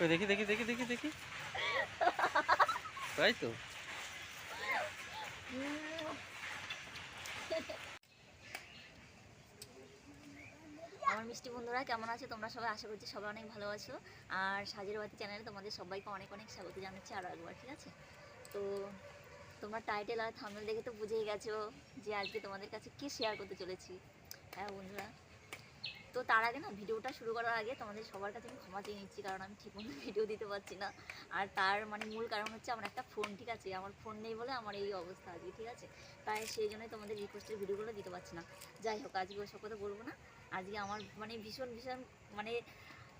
ওই দেখি দেখি দেখি দেখি দেখি। তাই তো। আমার মিষ্টি বন্ধুরা কেমন আছে? তোমরা সবাই আশা করছি সবাই অনেক ভালো আছো। আর সাজের বাতি চ্যানেলে তোমাদের সবাইকে অনেক অনেক স্বাগত জানাচ্ছি আরও একবার ঠিক আছে? তো তোমরা টাইটেল আর থাম্বনেল দেখে তো বুঝেই গেছো যে আজকে তোমাদের কাছে কি শেয়ার করতে চলেছি। হ্যাঁ বন্ধুরা তো তার আগে না, ভিডিওটা শুরু করার আগে তোমাদের সবার কাছে আমি ক্ষমা চেয়ে নিচ্ছি, কারণ আমি ঠিকমতো ভিডিও দিতে পারছি না। আর তার মানে মূল কারণ হচ্ছে আমার একটা ফোন, ঠিক আছে? আমার ফোন নেই বলে আমার এই অবস্থা আজকে, ঠিক আছে? তাই সেই জন্যই তোমাদের রিকোয়েস্টের ভিডিওগুলো দিতে পারছি না। যাই হোক, আজকে ওসব কথা বলব না। আজকে আমার মানে ভীষণ ভীষণ মানে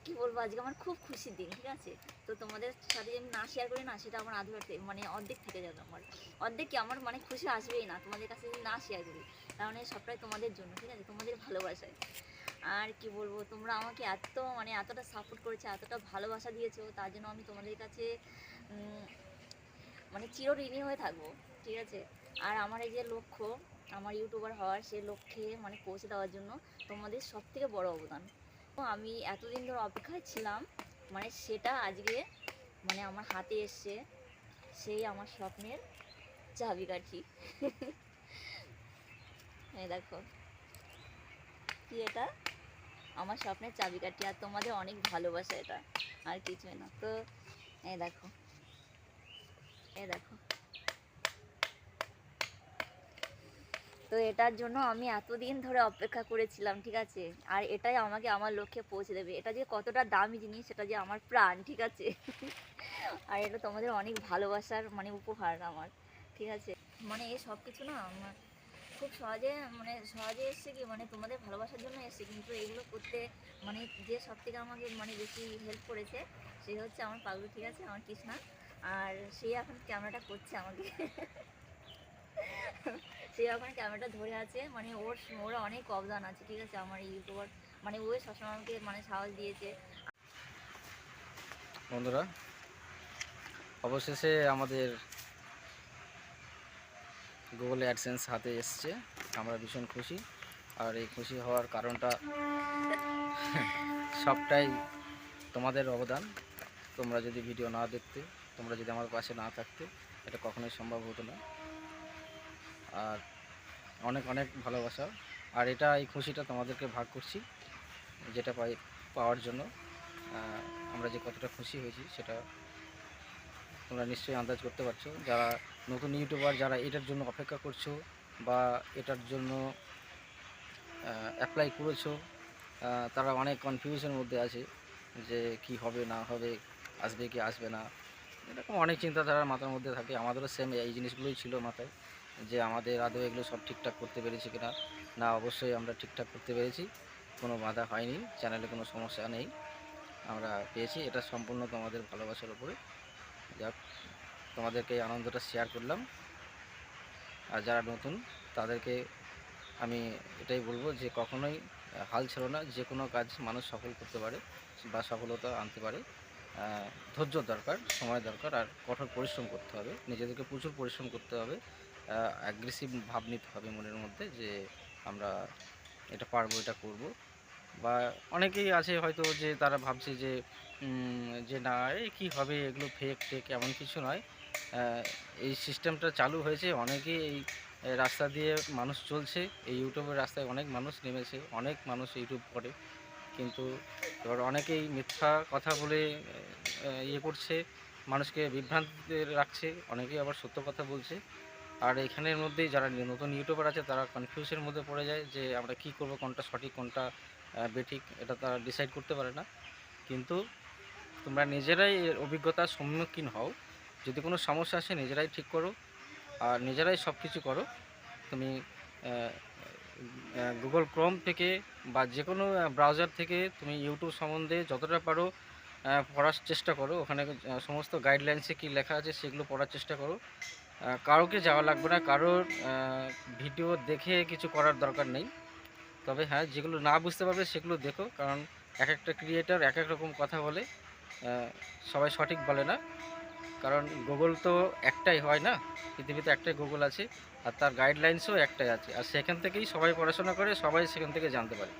কি বলব, আজকে আমার খুব খুশির দিন, ঠিক আছে? তো তোমাদের সাথে আমি না শেয়ার করি না, সেটা আমার আধুরা মানে অর্ধেক থেকে যাবে আমার। অর্ধেক কি আমার মানে খুশি আসবেই না, তোমাদের কাছে যদি না শেয়ার করি কারণ এই সবটাই তোমাদের জন্য, ঠিক আছে? তোমাদের ভালোবাসায়। আর কি বলব, তোমরা আমাকে এত মানে এতটা সাপোর্ট করেছ, এতটা ভালোবাসা দিয়েছ, তার জন্য আমি তোমাদের কাছে মানে চিরঋণী হয়ে থাকব, ঠিক আছে? আর আমার এই যে লক্ষ্য, আমার ইউটিউবার হওয়ার সেই লক্ষ্যে মানে পৌঁছে দেওয়ার জন্য তোমাদের সব থেকে বড় অবদান। আমি এতদিন ধরে অপেক্ষায় ছিলাম মানে সেটা আজকে মানে আমার হাতে এসছে, সেই আমার স্বপ্নের চাবিকাঠি। এই দেখো, কি এটা? আমার স্বপ্নের চাবিকাঠি আর তোমাদের অনেক ভালোবাসা এটা, আর কিছুই না। তো, এই দেখো এই দেখো। তো এটার জন্য আমি এতদিন ধরে অপেক্ষা করেছিলাম, ঠিক আছে? আর এটাই আমাকে আমার লক্ষ্যে পৌঁছে দেবে। এটা যে কতটা দামি জিনিস, সেটা যে আমার প্রাণ, ঠিক আছে? আর এটা তোমাদের অনেক ভালোবাসার মানে উপহার আমার, ঠিক আছে? মানে এই সব কিছু না আমার খুব সহজে মানে সহজে এসছে কি মানে তোমাদের ভালোবাসার জন্য এসছে, কিন্তু এগুলো করতে মানে যে সব থেকে আমাকে মানে বেশি হেল্প করেছে, সে হচ্ছে আমার পাগলু, ঠিক আছে? আমার কৃষ্ণা। আর সে এখন ক্যামেরাটা করছে আমাকে। সে এখন ক্যামেরাটা ধরে আছে মানে ওর ওর অনেক অবদান আছে, ঠিক আছে? আমার ইউটিউবার মানে ও সবসময় আমাকে মানে সাহস দিয়েছে। বন্ধুরা, অবশেষে আমাদের গুগল অ্যাডসেন্স হাতে এসছে। আমরা ভীষণ খুশি। আর এই খুশি হওয়ার কারণটা সবটাই তোমাদের অবদান। তোমরা যদি ভিডিও না দেখতে, তোমরা যদি আমার পাশে না থাকতে, এটা কখনোই সম্ভব হতো না। আর অনেক অনেক ভালোবাসা। আর এটা, এই খুশিটা তোমাদেরকে ভাগ করছি, যেটা পাই, পাওয়ার জন্য। আমরা যে কতটা খুশি হয়েছি, সেটা তোমরা নিশ্চয়ই আন্দাজ করতে পারছ। যারা নতুন ইউটিউবার, যারা এটার জন্য অপেক্ষা করছ বা এটার জন্য অ্যাপ্লাই করেছ তারা অনেক কনফিউশনের মধ্যে আছে যে কি হবে, না হবে, আসবে কি আসবে না। এরকম অনেক চিন্তাধারা মাথার মধ্যে থাকে। আমাদেরও সেম এই জিনিসগুলোই ছিল মাথায় যে আমাদের আদৌ এগুলো সব ঠিকঠাক করতে পেরেছি কিনা। না, অবশ্যই আমরা ঠিকঠাক করতে পেরেছি। কোনো বাধা হয়নি। চ্যানেলে কোনো সমস্যা নেই। আমরা পেয়েছি। এটা সম্পূর্ণ তোমাদের ভালোবাসার উপরে যাক, তোমাদেরকে এই আনন্দটা শেয়ার করলাম। আর যারা নতুন, তাদেরকে আমি এটাই বলব যে কখনোই হাল ছিল না, যে কোনো কাজ মানুষ সফল করতে পারে বা সফলতা আনতে পারে। ধৈর্য দরকার, সময় দরকার আর কঠোর পরিশ্রম করতে হবে। নিজেদেরকে প্রচুর পরিশ্রম করতে হবে। অ্যাগ্রেসিভ ভাব নিতে হবে মনের মধ্যে যে আমরা এটা পারব, এটা করব। বা অনেকেই আছে হয়তো যে তারা ভাবছে যে যে না এই কী হবে? এগুলো ফেক টেক এমন কিছু নয়। এই সিস্টেমটা চালু হয়েছে। অনেকেই এই রাস্তা দিয়ে মানুষ চলছে। এই ইউটিউবের রাস্তায় অনেক মানুষ নেমেছে, অনেক মানুষ ইউটিউব করে। কিন্তু এবার অনেকেই মিথ্যা কথা বলে ইয়ে করছে, মানুষকে বিভ্রান্তিতে রাখছে। অনেকেই আবার সত্য কথা বলছে। আর এখানের মধ্যেই যারা নতুন ইউটিউবার আছে, তারা কনফিউশনের মধ্যে পড়ে যায় যে আমরা কি করব, কোনটা সঠিক, কোনটা বেঠিক এটা তারা ডিসাইড করতে পারে না। কিন্তু তোমরা নিজেরাই এর অভিজ্ঞতার সম্মুখীন হও। যদি কোনো সমস্যা আসে, নিজেরাই ঠিক করো। আর নিজেরাই সব কিছু করো। তুমি গুগল ক্রোম থেকে বা যে কোনো ব্রাউজার থেকে তুমি ইউটিউব সম্বন্ধে যতটা পারো পড়ার চেষ্টা করো। ওখানে সমস্ত গাইডলাইন্সে কী লেখা আছে সেগুলো পড়ার চেষ্টা করো। কারোকে যাওয়া লাগবে না। কারোর ভিডিও দেখে কিছু করার দরকার নেই। তবে হ্যাঁ যেগুলো না বুঝতে পারবে সেগুলো দেখো কারণ এক একটা ক্রিয়েটার এক এক রকম কথা বলে সবাই সঠিক বলে না। কারণ গুগল তো একটাই হয় না পৃথিবীতে একটাই গুগল আছে আর তার গাইডলাইন্সও একটাই আছে। আর সেখান থেকেই সবাই পড়াশোনা করে সবাই সেখান থেকে জানতে পারে।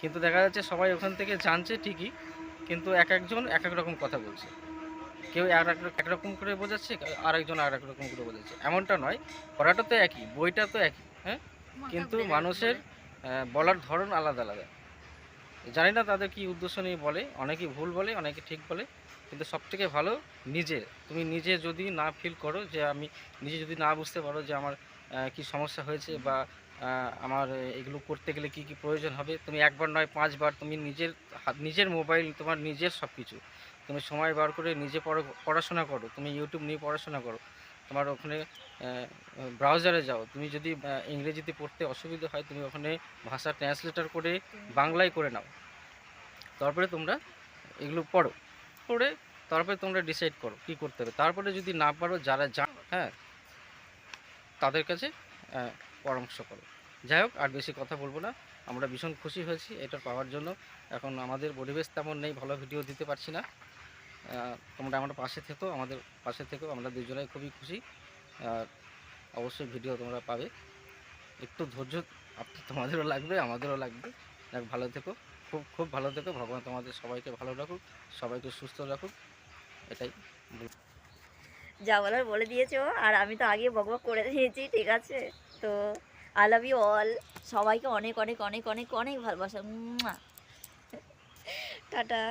কিন্তু দেখা যাচ্ছে সবাই ওখান থেকে জানছে ঠিকই কিন্তু এক একজন এক এক রকম কথা বলছে। কেউ এক এক- একরকম করে বোঝাচ্ছে আর একজন আর এক রকম করে বোঝাচ্ছে। এমনটা নয় পড়াটা তো একই বইটা তো একই হ্যাঁ? কিন্তু মানুষের বলার ধরন আলাদা আলাদা। জানি না তাদের কি উদ্দেশ্য নিয়ে বলে অনেকেই ভুল বলে অনেকে ঠিক বলে কিন্তু সবথেকে ভালো নিজে। তুমি নিজে যদি না ফিল করো যে আমি নিজে যদি না বুঝতে পারো যে আমার কি সমস্যা হয়েছে বা আমার এগুলো করতে গেলে কি কি প্রয়োজন হবে তুমি একবার নয় পাঁচবার তুমি নিজের হাত নিজের মোবাইল তোমার নিজের সব কিছু তুমি সময় বার করে নিজে পড়া- পড়াশোনা করো তুমি ইউটিউব নিয়ে পড়াশোনা করো। তোমার ওখানে ব্রাউজারে যাও। তুমি যদি ইংরেজিতে পড়তে অসুবিধা হয়, তুমি ওখানে ভাষা ট্রান্সলেটার করে বাংলায় করে নাও। তারপরে তোমরা এগুলো পড়ো। পড়ে তারপরে তোমরা ডিসাইড করো কী করতে হবে। তারপরে যদি না পারো, যারা জান হ্যাঁ তাদের কাছে পরামর্শ করো। যাই হোক, আর বেশি কথা বলব না। আমরা ভীষণ খুশি হয়েছি। এটা পাওয়ার জন্য। এখন আমাদের পরিবেশ তেমন নেই, ভালো ভিডিও দিতে পারছি না। তোমরা আমার পাশে থেকো, আমাদের পাশে থেকো, আমরা দুজনেই খুবই খুশি। আর অবশ্যই ভিডিও তোমরা পাবে। একটু ধৈর্য তোমাদেরও লাগবে, আমাদেরও লাগবে। দেখ ভালো থেকো। খুব খুব ভালো থেকো। ভগবান তোমাদের সবাইকে ভালো রাখুক, সবাইকে সুস্থ রাখুক। এটাই। যা বলার বলে দিয়েছ, আর আমি তো আগে বকবক করে দিয়েছি, ঠিক আছে? তো আই লাভ ইউ অল সবাইকে অনেক অনেক অনেক অনেক অনেক ভালোবাসা। টাটা।